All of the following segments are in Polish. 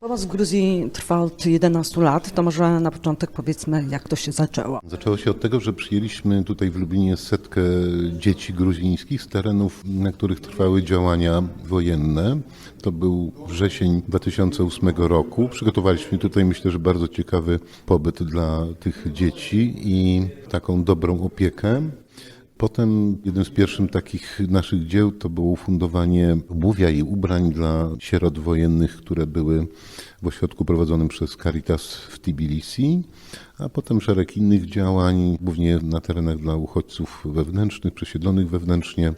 Pomoc w Gruzji trwa od 11 lat, to może na początek powiedzmy, jak to się zaczęło. Zaczęło się od tego, że przyjęliśmy tutaj w Lublinie setkę dzieci gruzińskich z terenów, na których trwały działania wojenne. To był wrzesień 2008 roku. Przygotowaliśmy tutaj, myślę, że bardzo ciekawy pobyt dla tych dzieci i taką dobrą opiekę. Potem jednym z pierwszych takich naszych dzieł to było ufundowanie obuwia i ubrań dla sierot wojennych, które były w ośrodku prowadzonym przez Caritas w Tbilisi, a potem szereg innych działań, głównie na terenach dla uchodźców wewnętrznych, przesiedlonych wewnętrznie.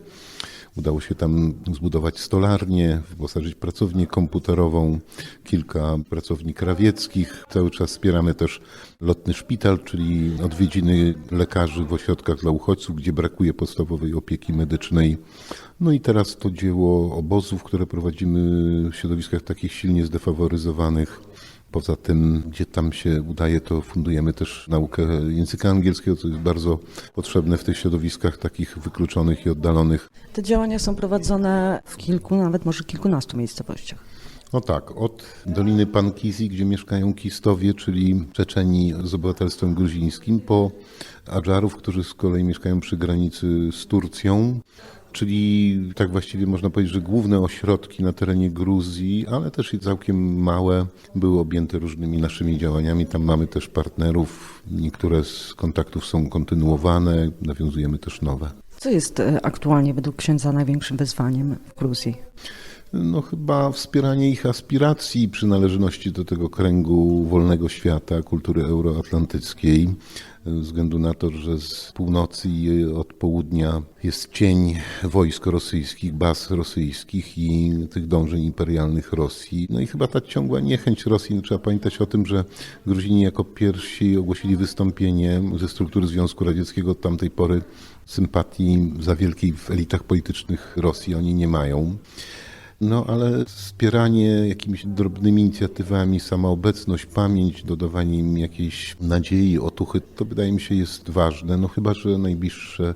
Udało się tam zbudować stolarnię, wyposażyć pracownię komputerową, kilka pracowni krawieckich. Cały czas wspieramy też lotny szpital, czyli odwiedziny lekarzy w ośrodkach dla uchodźców, gdzie brakuje podstawowej opieki medycznej. No i teraz to dzieło obozów, które prowadzimy w środowiskach takich silnie zdefaworyzowanych. Poza tym, gdzie tam się udaje, to fundujemy też naukę języka angielskiego, co jest bardzo potrzebne w tych środowiskach takich wykluczonych i oddalonych. Te działania są prowadzone w kilku, nawet może kilkunastu miejscowościach. No tak, od Doliny Pankizi, gdzie mieszkają Kistowie, czyli Czeczeni z obywatelstwem gruzińskim, po Adżarów, którzy z kolei mieszkają przy granicy z Turcją, czyli tak właściwie można powiedzieć, że główne ośrodki na terenie Gruzji, ale też i całkiem małe, były objęte różnymi naszymi działaniami. Tam mamy też partnerów, niektóre z kontaktów są kontynuowane, nawiązujemy też nowe. Co jest e, aktualnie według księdza największym wyzwaniem w Gruzji? No chyba wspieranie ich aspiracji, przynależności do tego kręgu wolnego świata, kultury euroatlantyckiej, ze względu na to, że z północy i od południa jest cień wojsk rosyjskich, baz rosyjskich i tych dążeń imperialnych Rosji. No i chyba ta ciągła niechęć Rosji, no trzeba pamiętać o tym, że Gruzini jako pierwsi ogłosili wystąpienie ze struktury Związku Radzieckiego od tamtej pory sympatii za wielkiej w elitach politycznych Rosji oni nie mają. No ale wspieranie jakimiś drobnymi inicjatywami, sama obecność, pamięć, dodawanie im jakiejś nadziei, otuchy, to wydaje mi się jest ważne, no chyba, że najbliższe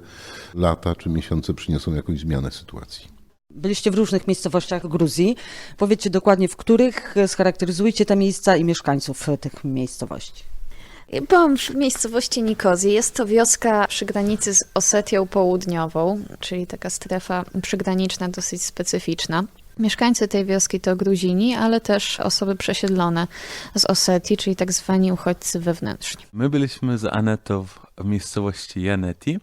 lata czy miesiące przyniosą jakąś zmianę sytuacji. Byliście w różnych miejscowościach Gruzji. Powiedzcie dokładnie, w których scharakteryzujcie te miejsca i mieszkańców tych miejscowości. Byłam w miejscowości Nikozji. Jest to wioska przy granicy z Osetią Południową, czyli taka strefa przygraniczna dosyć specyficzna. Mieszkańcy tej wioski to Gruzini, ale też osoby przesiedlone z Osetii, czyli tak zwani uchodźcy wewnętrzni. My byliśmy z Anetą w miejscowości Janeti,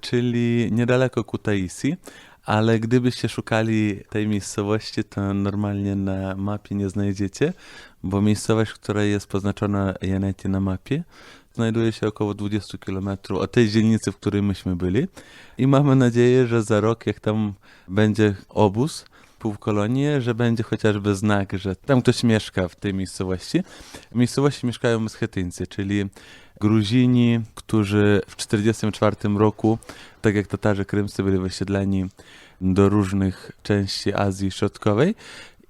czyli niedaleko Kutaisi, ale gdybyście szukali tej miejscowości, to normalnie na mapie nie znajdziecie, bo miejscowość, która jest poznaczona Janeti na mapie, znajduje się około 20 km od tej dzielnicy, w której myśmy byli. I mamy nadzieję, że za rok, jak tam będzie obóz, półkolonie, że będzie chociażby znak, że tam ktoś mieszka w tej miejscowości. W miejscowości mieszkają Schetyńcy, czyli Gruzini, którzy w 1944 roku, tak jak Tatarzy krymscy, byli wysiedleni do różnych części Azji Środkowej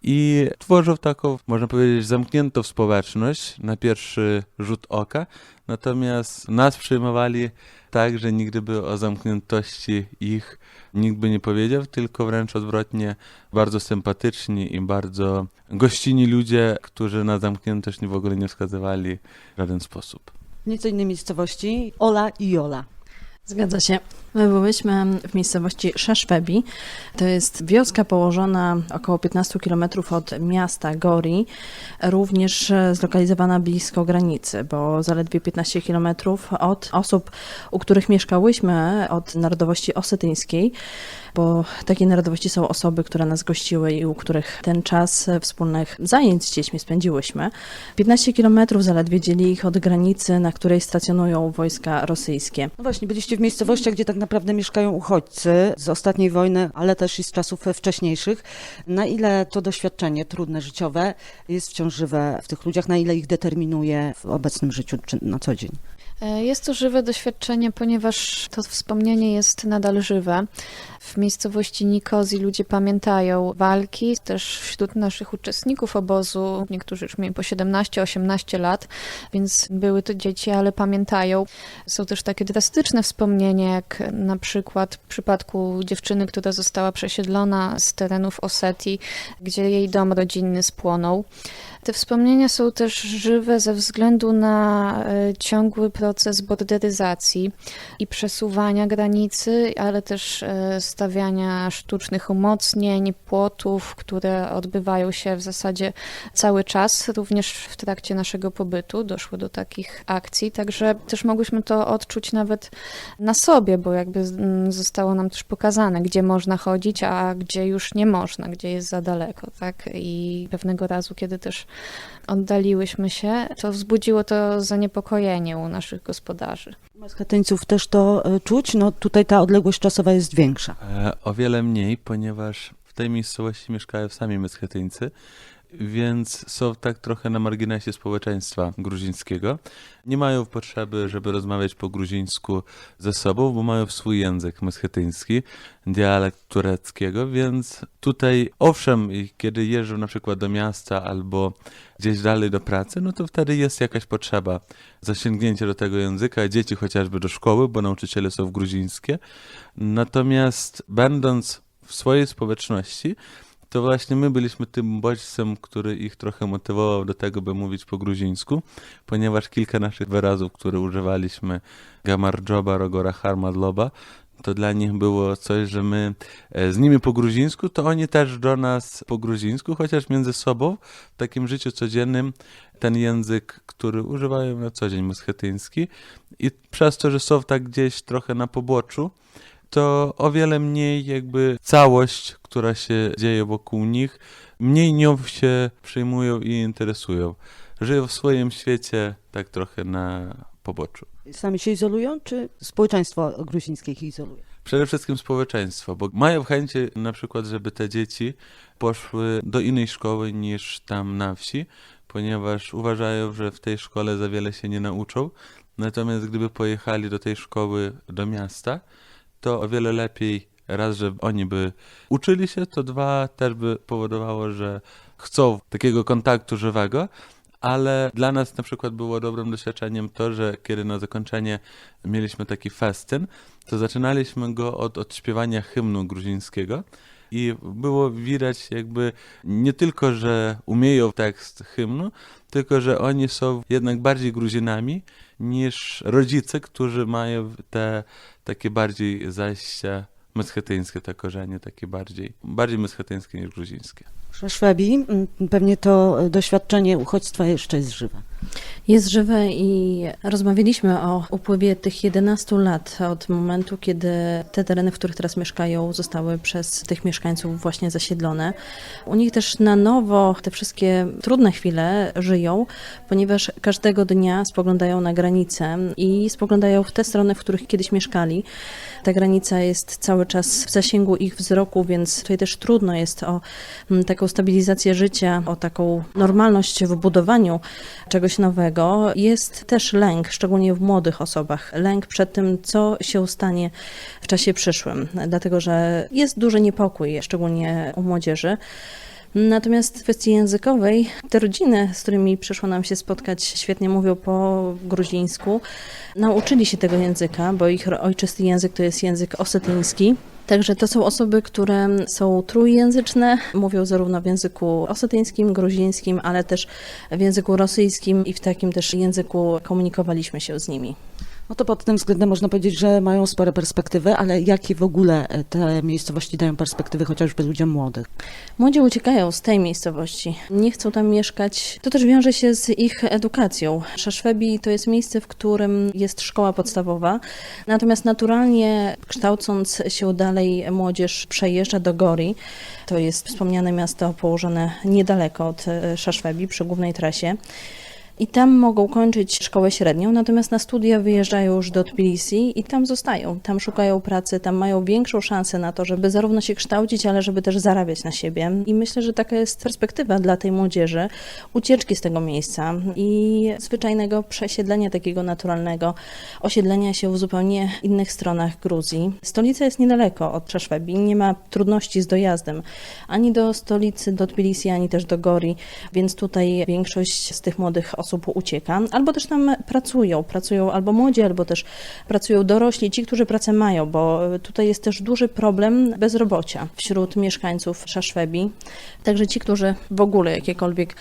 i tworzą taką, można powiedzieć, zamkniętą społeczność na pierwszy rzut oka, natomiast nas przyjmowali tak, że nigdy by o zamkniętości ich nikt by nie powiedział, tylko wręcz odwrotnie, bardzo sympatyczni i bardzo gościnni ludzie, którzy na zamkniętość w ogóle nie wskazywali w żaden sposób. Nieco innej miejscowości Ola i Jola. Zgadza się. My byliśmy w miejscowości Szeszwebi. To jest wioska położona około 15 km od miasta Gori, również zlokalizowana blisko granicy, bo zaledwie 15 km od osób, u których mieszkałyśmy, od narodowości osetyńskiej, bo takiej narodowości są osoby, które nas gościły i u których ten czas wspólnych zajęć z dziećmi spędziłyśmy. 15 km zaledwie dzieli ich od granicy, na której stacjonują wojska rosyjskie. No właśnie, byliście w miejscowościach, gdzie tak naprawdę mieszkają uchodźcy z ostatniej wojny, ale też i z czasów wcześniejszych. Na ile to doświadczenie trudne, życiowe jest wciąż żywe w tych ludziach, na ile ich determinuje w obecnym życiu czy na co dzień? E, Jest to żywe doświadczenie, ponieważ to wspomnienie jest nadal żywe. W miejscowości Nikozji ludzie pamiętają walki, też wśród naszych uczestników obozu, niektórzy już mieli po 17-18 lat, więc były to dzieci, ale pamiętają. Są też takie drastyczne wspomnienia, jak na przykład w przypadku dziewczyny, która została przesiedlona z terenów Osetii, gdzie jej dom rodzinny spłonął. Te wspomnienia są też żywe ze względu na e, ciągły proces borderyzacji i przesuwania granicy, ale też e, stawiania sztucznych umocnień, płotów, które odbywają się w zasadzie cały czas, również w trakcie naszego pobytu doszło do takich akcji, także też mogłyśmy to odczuć nawet na sobie, bo jakby zostało nam też pokazane, gdzie można chodzić, a gdzie już nie można, gdzie jest za daleko, tak? I pewnego razu, kiedy też oddaliłyśmy się, to wzbudziło to zaniepokojenie u naszych gospodarzy. Maschatyńców też to e, czuć, no tutaj ta odległość czasowa jest większa. E, O wiele mniej, ponieważ w tej miejscowości mieszkają sami Meschatyńcy, więc są tak trochę na marginesie społeczeństwa gruzińskiego. Nie mają potrzeby, żeby rozmawiać po gruzińsku ze sobą, bo mają swój język meschetyński, dialekt tureckiego, więc tutaj owszem, kiedy jeżdżą na przykład do miasta albo gdzieś dalej do pracy, no to wtedy jest jakaś potrzeba zasięgnięcia do tego języka, dzieci chociażby do szkoły, bo nauczyciele są gruzińskie. Natomiast będąc w swojej społeczności, to właśnie my byliśmy tym bodźcem, który ich trochę motywował do tego, by mówić po gruzińsku, ponieważ kilka naszych wyrazów, które używaliśmy, gamardżoba, rogora, harmadloba, to dla nich było coś, że my e, z nimi po gruzińsku, to oni też do nas po gruzińsku, chociaż między sobą w takim życiu codziennym ten język, który używają na co dzień, meschetyński i przez to, że są tak gdzieś trochę na poboczu, to o wiele mniej jakby całość, która się dzieje wokół nich, mniej nią się przejmują i interesują. Żyją w swoim świecie tak trochę na poboczu. Sami się izolują, czy społeczeństwo gruzińskie ich izoluje? Przede wszystkim społeczeństwo, bo mają chęci na przykład, żeby te dzieci poszły do innej szkoły niż tam na wsi, ponieważ uważają, że w tej szkole za wiele się nie nauczą. Natomiast gdyby pojechali do tej szkoły do miasta, to o wiele lepiej raz, że oni by uczyli się, to dwa też by powodowało, że chcą takiego kontaktu żywego, ale dla nas na przykład było dobrym doświadczeniem to, że kiedy na zakończenie mieliśmy taki festyn, to zaczynaliśmy go od odśpiewania hymnu gruzińskiego i było widać jakby nie tylko, że umieją tekst hymnu, tylko że oni są jednak bardziej Gruzinami niż rodzice, którzy mają te takie bardziej zajścia meschetyńskie, te korzenie takie bardziej, bardziej meschetyńskie niż gruzińskie. W Szwebii mm, pewnie to e, doświadczenie uchodźstwa jeszcze jest żywe. Jest żywe i rozmawialiśmy o upływie tych 11 lat od momentu, kiedy te tereny, w których teraz mieszkają, zostały przez tych mieszkańców właśnie zasiedlone. U nich też na nowo te wszystkie trudne chwile żyją, ponieważ każdego dnia spoglądają na granicę i spoglądają w te strony, w których kiedyś mieszkali. Ta granica jest cały czas w zasięgu ich wzroku, więc tutaj też trudno jest o mm, taką stabilizację życia, o taką normalność w budowaniu czegoś nowego. Jest też lęk, szczególnie w młodych osobach, lęk przed tym, co się stanie w czasie przyszłym, dlatego że jest duży niepokój, szczególnie u młodzieży. Natomiast w kwestii językowej, te rodziny, z którymi przyszło nam się spotkać, świetnie mówią po gruzińsku. Nauczyli się tego języka, bo ich ojczysty język to jest język osetyński. Także to są osoby, które są trójjęzyczne, mówią zarówno w języku osetyńskim, gruzińskim, ale też w języku rosyjskim i w takim też języku komunikowaliśmy się z nimi. No to pod tym względem można powiedzieć, że mają spore perspektywy, ale jakie w ogóle e, te miejscowości dają perspektywy chociażby ludziom młodych? Młodzi uciekają z tej miejscowości, nie chcą tam mieszkać. To też wiąże się z ich edukacją. Szaszwebi to jest miejsce, w którym jest szkoła podstawowa, natomiast naturalnie kształcąc się dalej młodzież przejeżdża do Gori. To jest wspomniane miasto położone niedaleko od e, Szaszwebi przy głównej trasie. I tam mogą kończyć szkołę średnią, natomiast na studia wyjeżdżają już do Tbilisi i tam zostają, tam szukają pracy, tam mają większą szansę na to, żeby zarówno się kształcić, ale żeby też zarabiać na siebie. I myślę, że taka jest perspektywa dla tej młodzieży, ucieczki z tego miejsca i zwyczajnego przesiedlenia takiego naturalnego, osiedlenia się w zupełnie innych stronach Gruzji. Stolica jest niedaleko od Przeszwebi, nie ma trudności z dojazdem ani do stolicy, do Tbilisi, ani też do Gori, więc tutaj większość z tych młodych osób ucieka, albo też tam pracują, pracują albo młodzi, albo też pracują dorośli, ci, którzy pracę mają, bo tutaj jest też duży problem bezrobocia wśród mieszkańców Szaszwebi, także ci, którzy w ogóle jakiekolwiek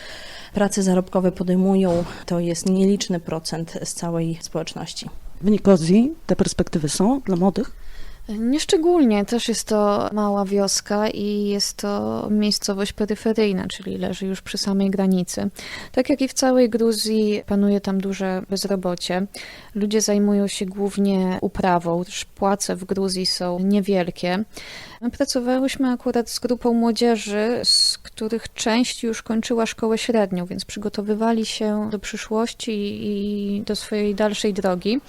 prace zarobkowe podejmują, to jest nieliczny procent z całej społeczności. W Nikozji te perspektywy są dla młodych? Nieszczególnie, też jest to mała wioska i jest to miejscowość peryferyjna, czyli leży już przy samej granicy. Tak jak i w całej Gruzji panuje tam duże bezrobocie. Ludzie zajmują się głównie uprawą, też płace w Gruzji są niewielkie. My pracowałyśmy akurat z grupą młodzieży, z których część już kończyła szkołę średnią, więc przygotowywali się do przyszłości i do swojej dalszej drogi.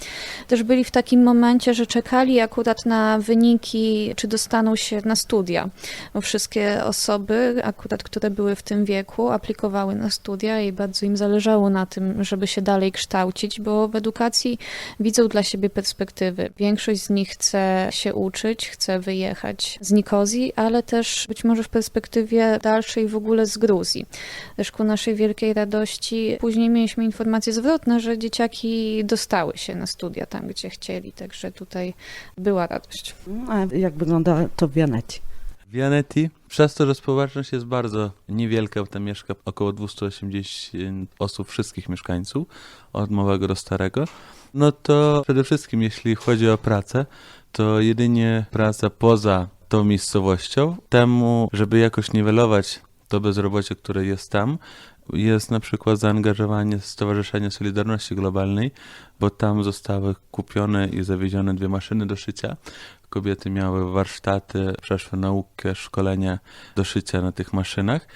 Też byli w takim momencie, że czekali akurat na wyniki, czy dostaną się na studia. Bo wszystkie osoby, akurat które były w tym wieku, aplikowały na studia i bardzo im zależało na tym, żeby się dalej kształcić, bo w edukacji widzą dla siebie perspektywy. Większość z nich chce się uczyć, chce wyjechać z Nikozji, ale też być może w perspektywie dalszej w ogóle z Gruzji. Też ku naszej wielkiej radości później mieliśmy informacje zwrotne, że dzieciaki dostały się na studia tam, gdzie chcieli, także tutaj była radość. A jak wygląda to w Wianetii? W Janetii, przez to, że społeczność jest bardzo niewielka, tam mieszka około 280 osób, wszystkich mieszkańców, od małego do starego, no to przede wszystkim jeśli chodzi o pracę, to jedynie praca poza tą miejscowością. Temu, żeby jakoś niwelować to bezrobocie, które jest tam, jest na przykład zaangażowanie Stowarzyszenia Solidarności Globalnej, bo tam zostały kupione i zawiezione dwie maszyny do szycia. Kobiety miały warsztaty, przeszły naukę, szkolenia do szycia na tych maszynach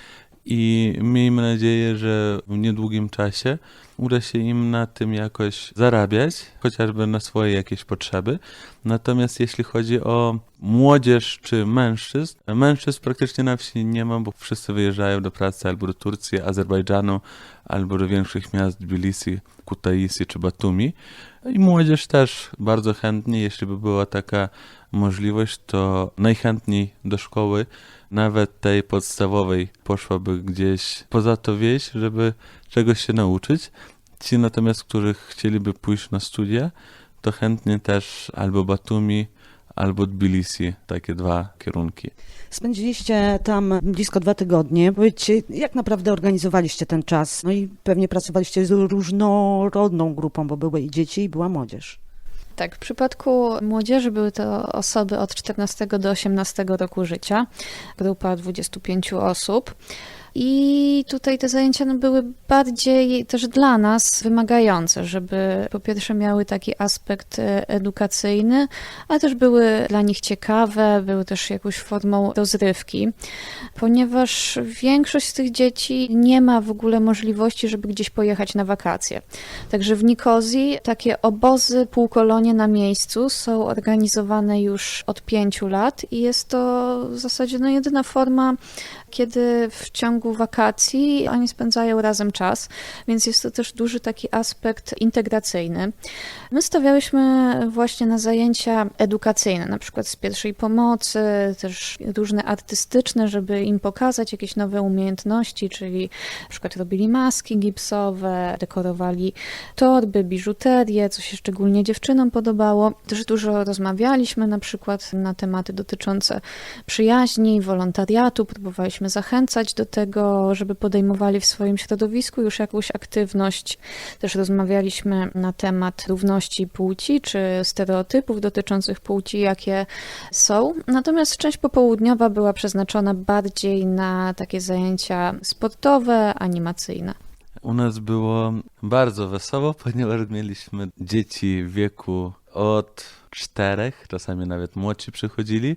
i miejmy nadzieję, że w niedługim czasie uda się im na tym jakoś zarabiać, chociażby na swoje jakieś potrzeby. Natomiast jeśli chodzi o młodzież czy mężczyzn, mężczyzn praktycznie na wsi nie ma, bo wszyscy wyjeżdżają do pracy albo do Turcji, Azerbejdżanu, albo do większych miast Tbilisi, Kutaisi czy Batumi. I młodzież też bardzo chętnie, jeśli by była taka możliwość, to najchętniej do szkoły, nawet tej podstawowej, poszłaby gdzieś poza to wieś, żeby czegoś się nauczyć. Ci natomiast, których chcieliby pójść na studia, to chętnie też albo Batumi, albo Tbilisi, takie dwa kierunki. Spędziliście tam blisko dwa tygodnie. Powiedzcie, jak naprawdę organizowaliście ten czas? No i pewnie pracowaliście z różnorodną grupą, bo były i dzieci, i była młodzież. Tak, w przypadku młodzieży były to osoby od 14 do 18 roku życia, grupa 25 osób. I tutaj te zajęcia no, były bardziej też dla nas wymagające, żeby po pierwsze miały taki aspekt e, edukacyjny, ale też były dla nich ciekawe, były też jakąś formą rozrywki, ponieważ większość z tych dzieci nie ma w ogóle możliwości, żeby gdzieś pojechać na wakacje. Także w Nikozji takie obozy, półkolonie na miejscu są organizowane już od pięciu lat i jest to w zasadzie no, jedyna forma kiedy w ciągu wakacji oni spędzają razem czas, więc jest to też duży taki aspekt integracyjny. My stawiałyśmy właśnie na zajęcia edukacyjne, na przykład z pierwszej pomocy, też różne artystyczne, żeby im pokazać jakieś nowe umiejętności, czyli na przykład robili maski gipsowe, dekorowali torby, biżuterię, co się szczególnie dziewczynom podobało. Też dużo rozmawialiśmy na przykład na tematy dotyczące przyjaźni, wolontariatu, próbowaliśmy zachęcać do tego, żeby podejmowali w swoim środowisku już jakąś aktywność. Też rozmawialiśmy na temat równości płci, czy stereotypów dotyczących płci, jakie są. Natomiast część popołudniowa była przeznaczona bardziej na takie zajęcia sportowe, animacyjne. U nas było bardzo wesoło, ponieważ mieliśmy dzieci w wieku od czterech, czasami nawet młodsi przychodzili,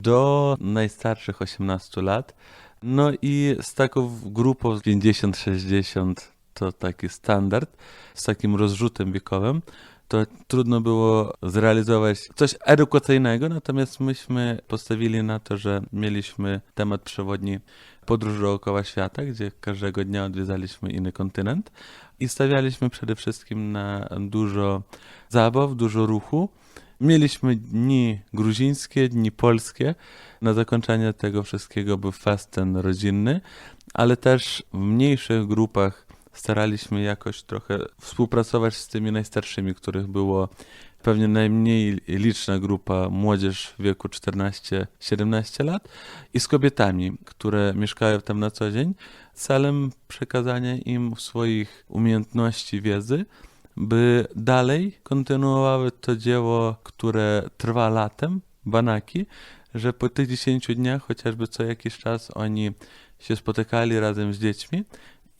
do najstarszych 18 lat. No i z taką grupą 50-60 to taki standard z takim rozrzutem wiekowym, to trudno było zrealizować coś edukacyjnego, natomiast myśmy postawili na to, że mieliśmy temat przewodni podróż dookoła świata, gdzie każdego dnia odwiedzaliśmy inny kontynent i stawialiśmy przede wszystkim na dużo zabaw, dużo ruchu. Mieliśmy dni gruzińskie, dni polskie. Na zakończenie tego wszystkiego był fest ten rodzinny, ale też w mniejszych grupach staraliśmy jakoś trochę współpracować z tymi najstarszymi, których było pewnie najmniej liczna grupa młodzież w wieku 14-17 lat i z kobietami, które mieszkają tam na co dzień, celem przekazania im swoich umiejętności, wiedzy, by dalej kontynuowały to dzieło, które trwa latem, banaki, że po tych 10 dniach chociażby co jakiś czas oni się spotykali razem z dziećmi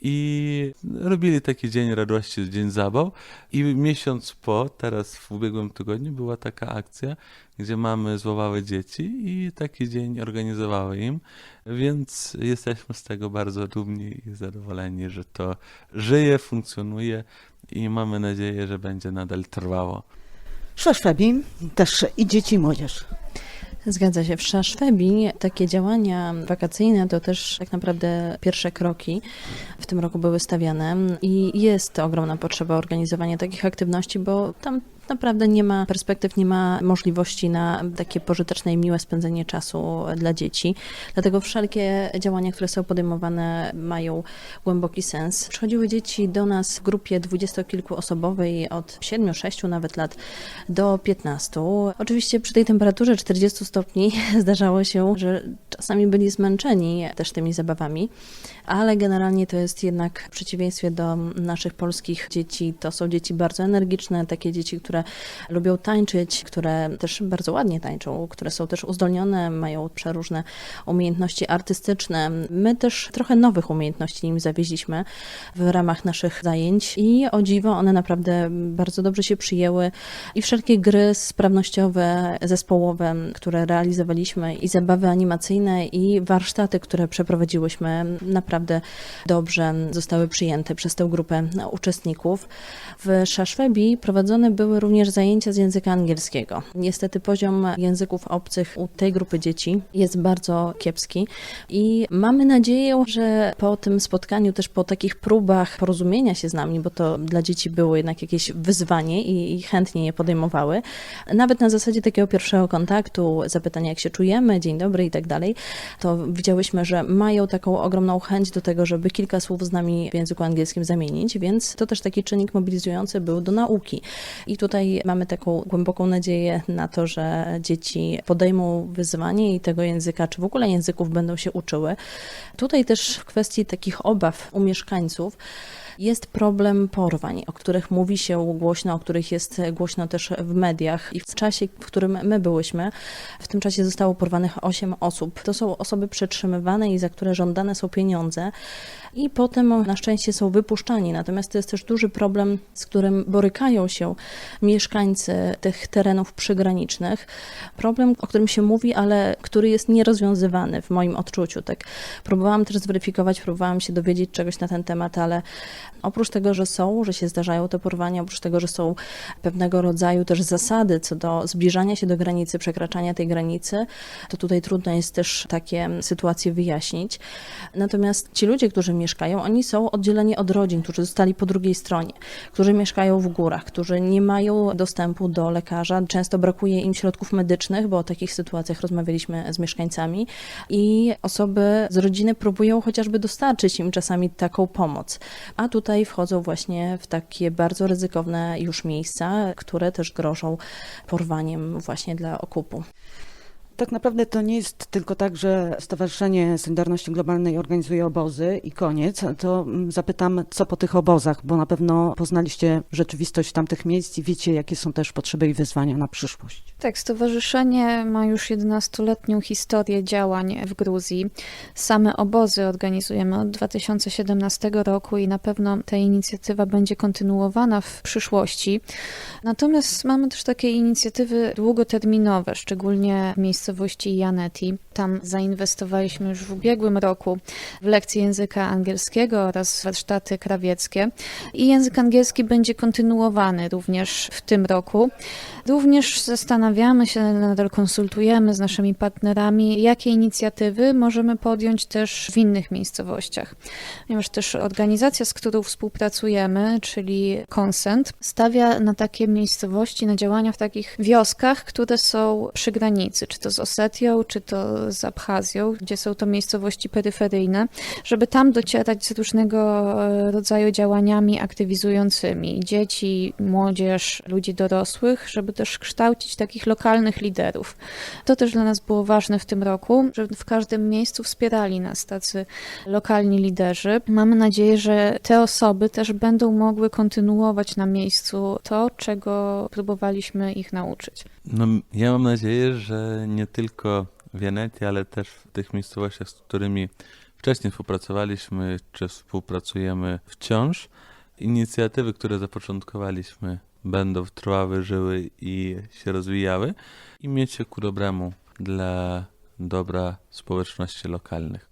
i robili taki dzień radości, dzień zabaw. I miesiąc po, teraz w ubiegłym tygodniu, była taka akcja, gdzie mamy zwołały dzieci i taki dzień organizowały im, więc jesteśmy z tego bardzo dumni i zadowoleni, że to żyje, funkcjonuje i mamy nadzieję, że będzie nadal trwało. Szaszwebi, też i dzieci i młodzież. Zgadza się. W Szaszwebi takie działania wakacyjne to też tak naprawdę pierwsze kroki w tym roku były stawiane i jest ogromna potrzeba organizowania takich aktywności, bo tam naprawdę nie ma perspektyw, nie ma możliwości na takie pożyteczne i miłe spędzenie czasu dla dzieci. Dlatego wszelkie działania, które są podejmowane, mają głęboki sens. Przychodziły dzieci do nas w grupie dwudziestokilkuosobowej od 7, 6 nawet lat do 15. Oczywiście przy tej temperaturze 40 stopni zdarzało się, że czasami byli zmęczeni też tymi zabawami, ale generalnie to jest jednak w przeciwieństwie do naszych polskich dzieci, to są dzieci bardzo energiczne, takie dzieci, które lubią tańczyć, które też bardzo ładnie tańczą, które są też uzdolnione, mają przeróżne umiejętności artystyczne. My też trochę nowych umiejętności im zawieźliśmy w ramach naszych zajęć i o dziwo one naprawdę bardzo dobrze się przyjęły i wszelkie gry sprawnościowe, zespołowe, które realizowaliśmy i zabawy animacyjne i warsztaty, które przeprowadziłyśmy naprawdę dobrze zostały przyjęte przez tę grupę uczestników. W Szaszwebi prowadzone były również zajęcia z języka angielskiego. Niestety poziom języków obcych u tej grupy dzieci jest bardzo kiepski i mamy nadzieję, że po tym spotkaniu, też po takich próbach porozumienia się z nami, bo to dla dzieci było jednak jakieś wyzwanie i, i chętnie je podejmowały, nawet na zasadzie takiego pierwszego kontaktu, zapytania jak się czujemy, dzień dobry i tak dalej, to widziałyśmy, że mają taką ogromną chęć do tego, żeby kilka słów z nami w języku angielskim zamienić, więc to też taki czynnik mobilizujący był do nauki. I tutaj mamy taką głęboką nadzieję na to, że dzieci podejmą wyzwanie i tego języka, czy w ogóle języków będą się uczyły. Tutaj też w kwestii takich obaw u mieszkańców, jest problem porwań, o których mówi się głośno, o których jest głośno też w mediach. I w czasie, w którym my byłyśmy, w tym czasie zostało porwanych 8 osób. To są osoby przetrzymywane i za które żądane są pieniądze. I potem na szczęście są wypuszczani. Natomiast to jest też duży problem, z którym borykają się mieszkańcy tych terenów przygranicznych. Problem, o którym się mówi, ale który jest nierozwiązywany w moim odczuciu. Tak próbowałam też zweryfikować, próbowałam się dowiedzieć czegoś na ten temat, ale oprócz tego, że są, że się zdarzają te porwania, oprócz tego, że są pewnego rodzaju też zasady co do zbliżania się do granicy, przekraczania tej granicy, to tutaj trudno jest też takie sytuacje wyjaśnić. Natomiast ci ludzie, którzy mieszkają, oni są oddzieleni od rodzin, którzy zostali po drugiej stronie, którzy mieszkają w górach, którzy nie mają dostępu do lekarza. Często brakuje im środków medycznych, bo o takich sytuacjach rozmawialiśmy z mieszkańcami i osoby z rodziny próbują chociażby dostarczyć im czasami taką pomoc. A tutaj wchodzą właśnie w takie bardzo ryzykowne już miejsca, które też grożą porwaniem właśnie dla okupu. Tak naprawdę to nie jest tylko tak, że Stowarzyszenie Solidarności Globalnej organizuje obozy i koniec. To mm, zapytam, co po tych obozach, bo na pewno poznaliście rzeczywistość tamtych miejsc i wiecie, jakie są też potrzeby i wyzwania na przyszłość. Tak, stowarzyszenie ma już 11-letnią historię działań w Gruzji. Same obozy organizujemy od 2017 roku i na pewno ta inicjatywa będzie kontynuowana w przyszłości. Natomiast mamy też takie inicjatywy długoterminowe, szczególnie w miejscowości miejscowości Janeti. Tam zainwestowaliśmy już w ubiegłym roku w lekcje języka angielskiego oraz warsztaty krawieckie. I język angielski będzie kontynuowany również w tym roku. Również zastanawiamy się, nadal konsultujemy z naszymi partnerami, jakie inicjatywy możemy podjąć też w innych miejscowościach. Ponieważ też organizacja, z którą współpracujemy, czyli Consent, stawia na takie miejscowości, na działania w takich wioskach, które są przy granicy, czy to z Osetią, czy to z Abchazją, gdzie są to miejscowości peryferyjne, żeby tam docierać z różnego e, rodzaju działaniami aktywizującymi dzieci, młodzież, ludzi dorosłych, żeby też kształcić takich lokalnych liderów. To też dla nas było ważne w tym roku, że w każdym miejscu wspierali nas tacy lokalni liderzy. Mamy nadzieję, że te osoby też będą mogły kontynuować na miejscu to, czego próbowaliśmy ich nauczyć. No, ja mam nadzieję, że nie tylko w Janetii, ale też w tych miejscowościach, z którymi wcześniej współpracowaliśmy, czy współpracujemy wciąż, inicjatywy, które zapoczątkowaliśmy, będą trwały, żyły i się rozwijały i mieć się ku dobremu dla dobra społeczności lokalnych.